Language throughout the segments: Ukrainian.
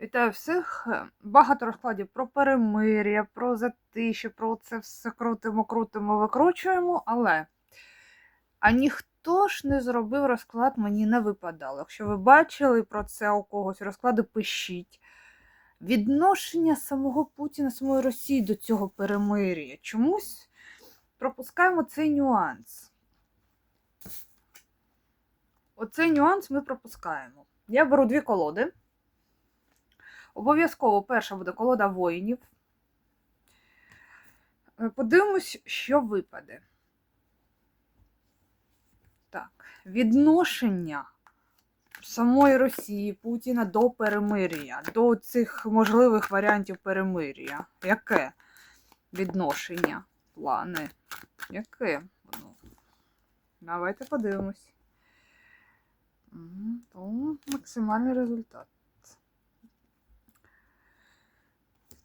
Вітаю всіх. Багато розкладів про перемир'я, про затиші, про це все крутимо, крутимо, викручуємо, але а ніхто ж не зробив розклад, мені не випадало. Якщо ви бачили про це у когось розклади, пишіть. Відношення самого Путіна, самої Росії до цього перемир'я. Чомусь пропускаємо цей нюанс. Оцей нюанс ми пропускаємо. Я беру дві колоди. Обов'язково перша буде колода воїнів. Е, Подивимось, що випаде. Так, відношення самої Росії Путіна до перемир'я, до цих можливих варіантів перемир'я. Яке відношення? Плани? Яке воно? Давайте подивимось. Мгм, То максимальний результат.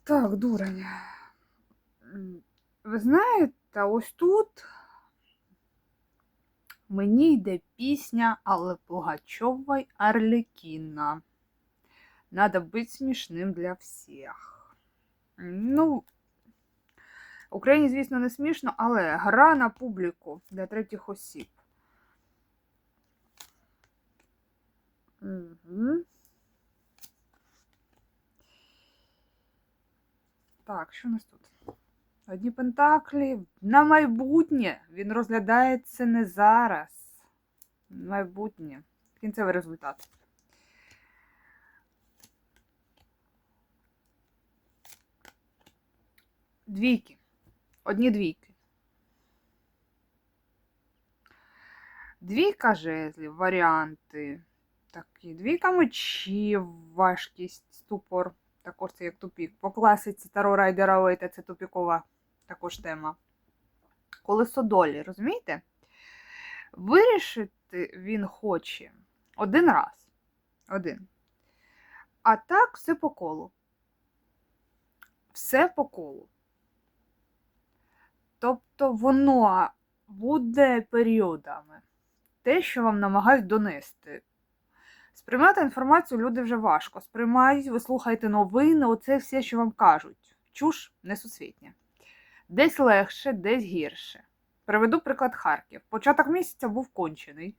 Так, дурень. Ви знаєте, ось тут мені йде пісня Алли Пугачової Арлекіна. Надо бути смішним для всіх. Ну, Україні, звісно, не смішно, але гра на публіку для третіх осіб. Угу. Так, що у нас тут? Одні пентаклі на майбутнє. Він розглядається не зараз. Майбутнє. Кінцевий результат. Двійки. Одні двійки. Двійка жезлів, варіанти. Такі. Двійка мечів, важкість, ступор. Також це як тупік. По класиці Таро Райдера Уейта це тупікова також тема. Колесо долі, розумієте? Вирішити він хоче один раз. Один. А так все по колу. Все по колу. Тобто воно буде періодами. Те, що вам намагають донести. Сприймати інформацію люди вже важко. Сприймають, ви слухаєте новини, оце все, що вам кажуть. Чуш несусвітня. Десь легше, десь гірше. Приведу приклад Харків. Початок місяця був кончений.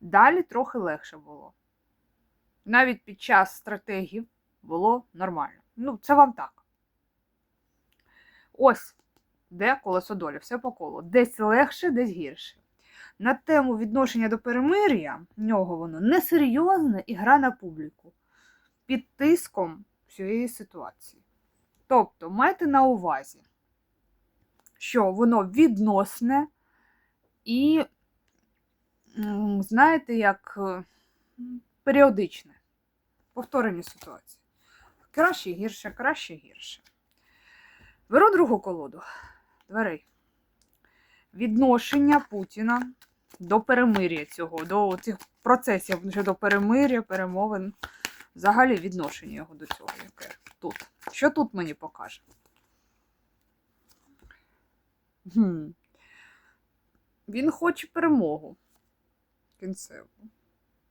Далі трохи легше було. Навіть під час стратегів було нормально. Ну, це вам так. Ось де колесо долі, все по колу. Десь легше, десь гірше. На тему відношення до перемир'я, в нього воно несерйозне і гра на публіку під тиском цієї ситуації. Тобто, майте на увазі, що воно відносне і, знаєте, як е, періодичне повторення ситуації. Краще гірше, краще гірше. Беру другу колоду дверей. Відношення Путіна до перемир'я цього, до цих процесів щодо перемир'я, перемовин. Взагалі відношення його до цього, яке тут. Що тут мені покаже? Хм. Він хоче перемогу. Кінцеву.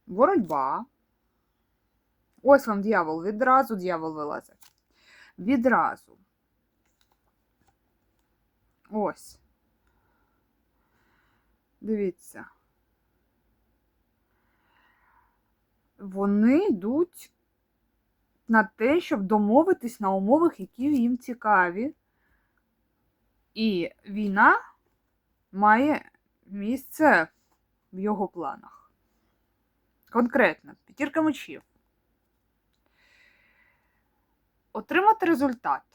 Боротьба. Ось вам дьявол. Відразу дьявол вилазить. Відразу. Ось. Дивіться. Вони йдуть на те, щоб домовитись на умовах, які їм цікаві. І війна має місце в його планах. Конкретно, п'ятірка мечів. Отримати результат.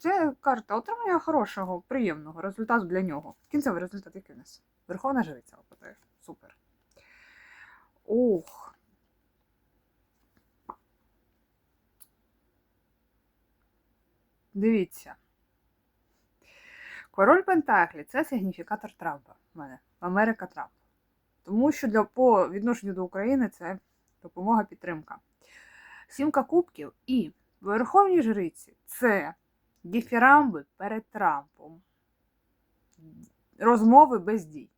Це карта отримання хорошого, приємного результату для нього. Кінцевий результат який у нас? Верховна жриця випадає. Супер. Ох. Дивіться. Король Пентаклі це сигніфікатор Трампа в мене. Америка Трамп. Тому що для, по відношенню до України це допомога підтримка. Сімка кубків і Верховні жриці це діфірамби перед Трампом. Розмови без дій.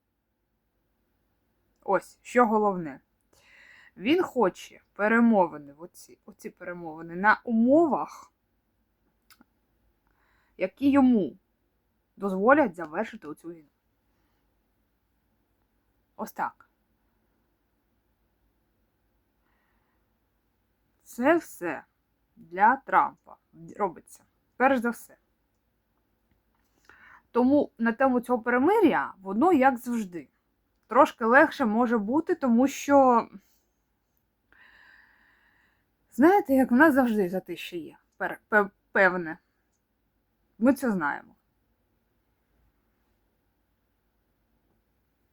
Ось, що головне. Він хоче перемовини, оці, оці перемовини на умовах, які йому дозволять завершити оцю війну. Ось так. Це все для Трампа робиться. Перш за все. Тому на тему цього перемир'я воно як завжди. Трошки легше може бути, тому що, знаєте, як в нас завжди затище є. Певне. Ми це знаємо.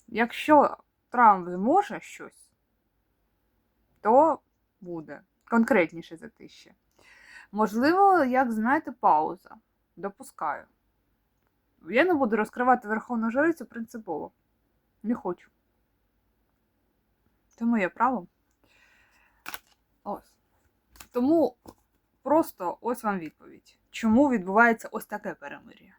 Якщо Трамп зможе щось, то буде конкретніше затище. Можливо, як знаєте, пауза. Допускаю. Я не буду розкривати Верховну Жрицю принципово. Не хочу. Це моє право. Ось. Тому просто ось вам відповідь. Чому відбувається ось таке перемир'я?